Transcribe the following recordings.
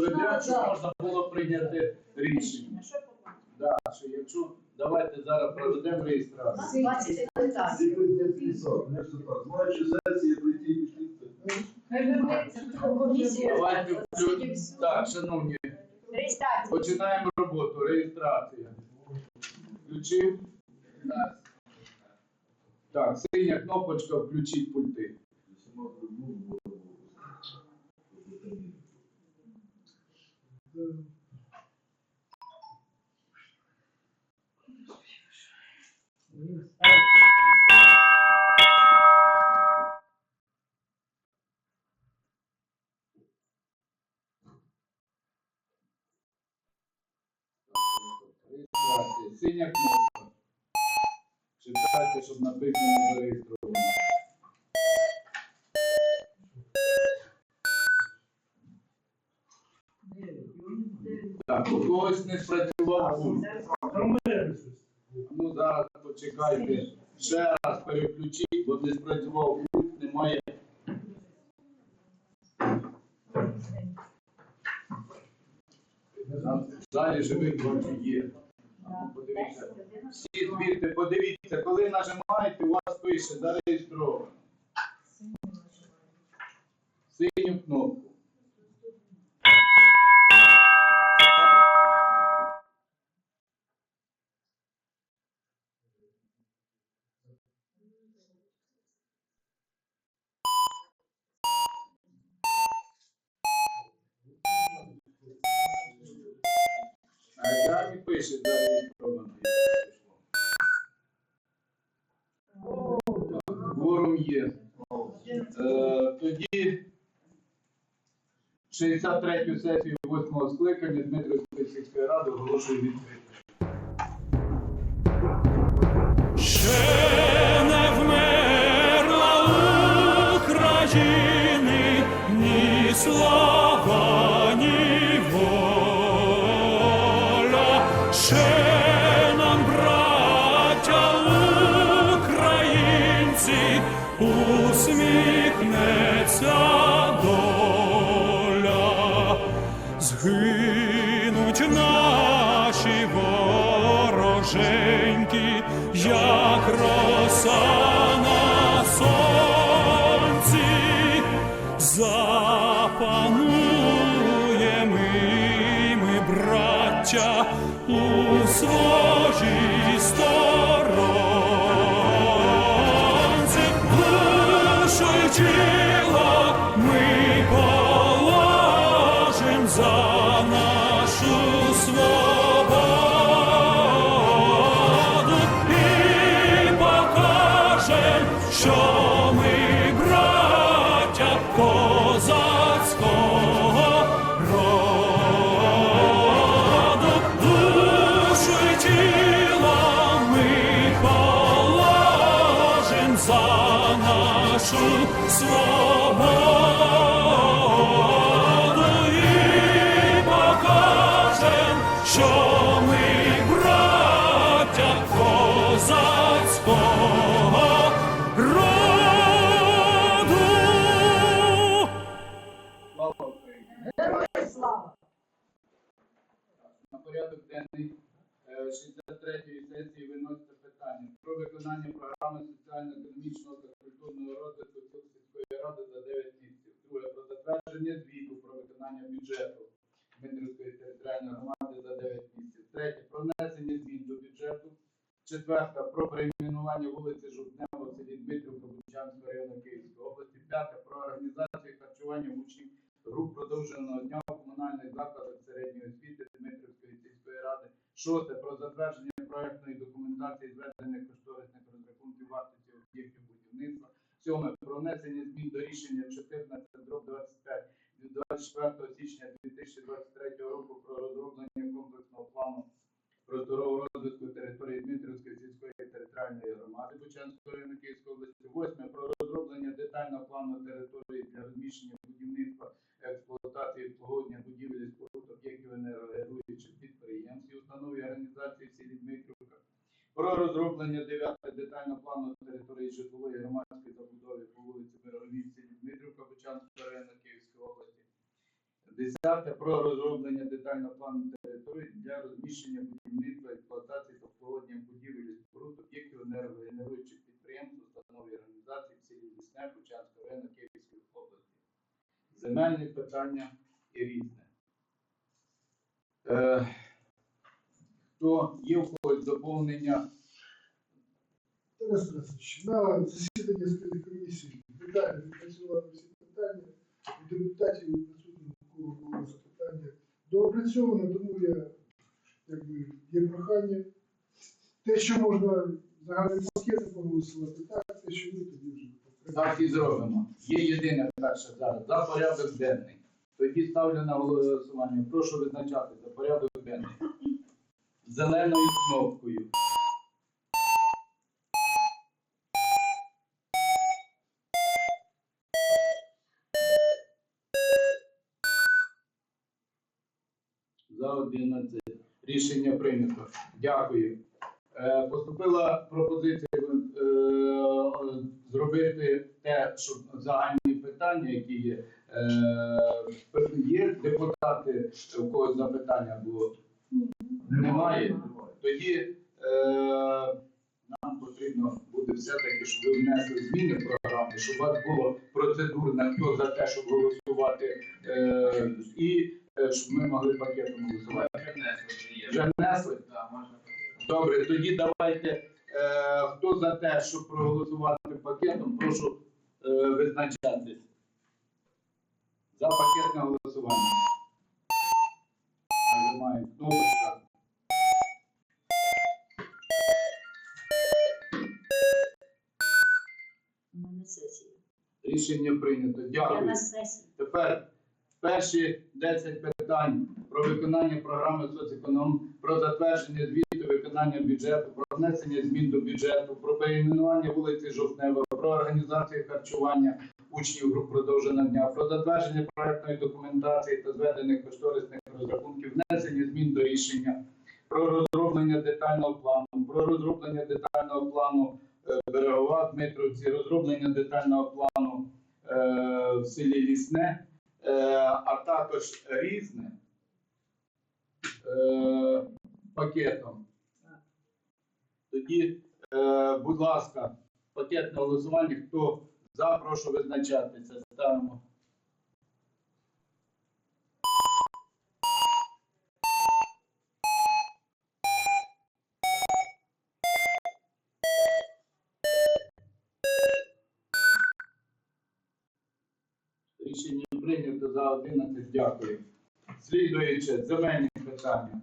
щоб можна було прийняти рішення. Да, що якщо давайте зараз проведемо реєстрацію. Бачите, так. Знаючи сесії, прийти і пішли. Хай вернеться в комісію. Давайте включ- так, шановні, Реєстрація. починаємо роботу. Реєстрація. Включив. Так, синя кнопочка включіть пульти. Синя кнопка. Читайте, щоб написано зареєстровано. Так, у когось не спрацював пульт. Ну зараз почекайте. Ще раз переключіть, бо не спрацював пульт, немає. В залі живих двоє є. Подивіться. Всі звідти, подивіться, коли нажимаєте, у вас пише зареєстровано. Синю кнопку. На екрані пише зареєстровано. Ворум є. Е, Тоді 63-ю сесію 8-го скликання Дмитрівської сільської ради оголошує відкритою. Усміхнеться доля. Згинуть наші вороженьки, як нашу свободу і покажем, що ми браття козацького роду. Слава Україні! Героям слава. На порядок денний е, 63-ї сесії виноситься питання про виконання програми соціально-економічного та культурного розвитку сільської ради за 9 місяців. Друге про затвердження звіту про виконання бюджету Дмитрівської територіальної громади за 9 місяців. Третє про внесення змін до бюджету. Четверте про перейменування вулиці Жовтнева в селі Дмитрівка Бучанського району Київської області. П'яте про організацію харчування учнів груп продовженого дня в комунальних закладах середньої освіти Дмитрівської сільської ради. Шосте про затвердження проектної документації зведених 7. Про внесення змін до рішення 14 25 від 24 січня 2020 забудови по вулиці Береговій в селі Дмитрівка Бучанського району Київської області. Десяте про розроблення детального плану території для розміщення будівництва, експлуатації та будівель і споруд об'єктів енергогенеруючих підприємств, установ і організацій в селі Лісне, Бучанського району Київської області. Земельні питання і різне. Е, хто є в когось доповнення? На засіданні спільної комісії детально відпрацювали всі питання. У депутатів присутні кого було запитання доопрацьовано, тому я якби є прохання. Те, що можна загальним пакетом проголосувати, так, те, що ні, тоді вже Так і зробимо. Є єдине перше зараз за порядок денний. Тоді ставлю на голосування. Прошу визначати за порядок денний. Зеленою кнопкою. За 11. Рішення прийнято. Дякую. Е, Поступила пропозиція е, зробити те, щоб загальні питання, які є. Е, Є депутати, у когось запитання було? Немає. Тоді нам потрібно буде все-таки, щоб ви внесли зміни в програму, щоб у вас було процедурне, хто за те, щоб голосувати, і щоб ми могли пакетом голосувати. Вже внесли? Добре, тоді давайте, е, хто за те, щоб проголосувати пакетом, прошу е, визначатись. За пакетне голосування. Нажимаємо кнопочка. Рішення прийнято. Я Дякую. на сесії. Тепер перші 10 питань про виконання програми соцеконом, про затвердження звіту виконання бюджету, про внесення змін до бюджету, про перейменування вулиці Жовтнева, про організацію харчування учнів груп продовженого дня, про затвердження проектної документації та зведених кошторисних розрахунків, внесення змін до рішення, про розроблення детального плану, про розроблення детального плану е, берегова Дмитровці, розроблення детального плану е, в селі Лісне, а також різне е, пакетом. Тоді, е, будь ласка, пакетне голосування. Хто за, прошу визначатися. Ставимо. Рішення прийнято за 11. Дякую. Слідуюче, земельні питання.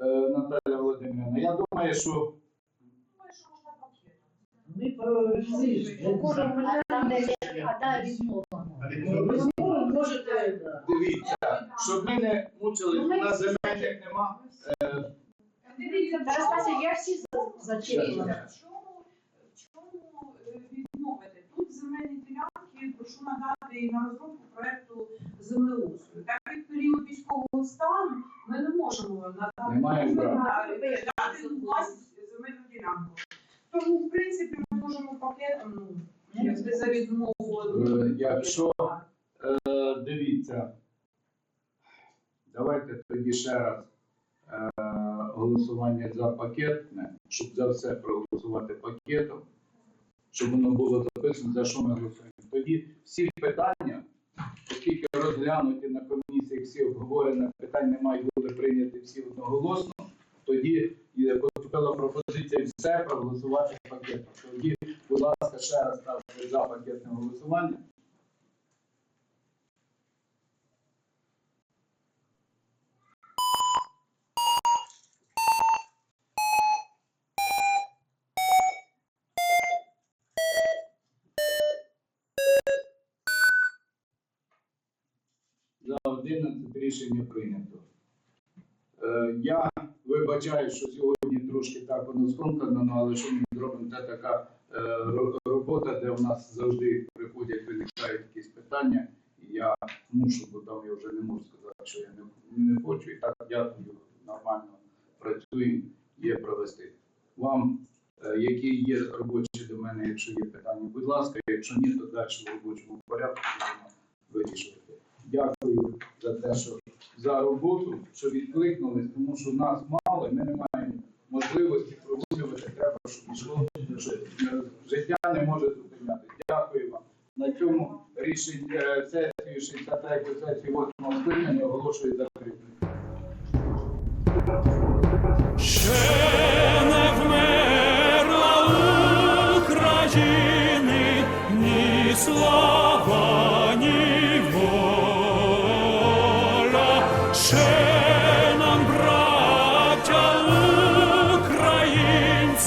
Е, Наталя Володимирівна, я думаю, що Ми. А там, де а та відмова. Ви можете, да. дивіться, щоб ми не мучили, на земельних нема. Е, Дивіться, Тарас Васильович, я всі за- зачитала. Чому, чому е, відмовити? Тут земельні ділянки прошу надати на розробку проекту землеустрою. Так як період військового стану ми не можемо надати дати власність земельну ділянку. Тому, в принципі, ми можемо пакетом, ну, якби за відмову. Е, якщо- Е, Дивіться. Давайте тоді ще раз е, голосування за пакетне, щоб за все проголосувати пакетом, щоб воно було записано, за що ми голосуємо. Тоді всі питання, оскільки розглянуті на комісії, всі обговорені, питання мають бути прийняті всі одноголосно, тоді поступила пропозиція все проголосувати пакетом. Тоді, будь ласка, ще раз ставте за пакетне голосування. За 11 рішення прийнято. Е, я вибачаю, що сьогодні трошки так воно скомкано, але що ми зробимо, це така е, робота, де в нас завжди приходять, виникають якісь питання, я мушу, бо там я вже не можу сказати, що я не, не хочу. І так дякую, нормально працюємо, є провести. Вам, е, які є робочі до мене, якщо є питання, будь ласка, якщо ні, то далі в робочому порядку будемо вирішувати. Дякую за те, що за роботу, що відкликнулись, тому що нас мало, і ми не маємо можливості проводити. Треба, щоб йшло, е, життя не може зупиняти. Дякую вам. На цьому рішення сесії сесію 63 сесії 8 скликання оголошую закритою.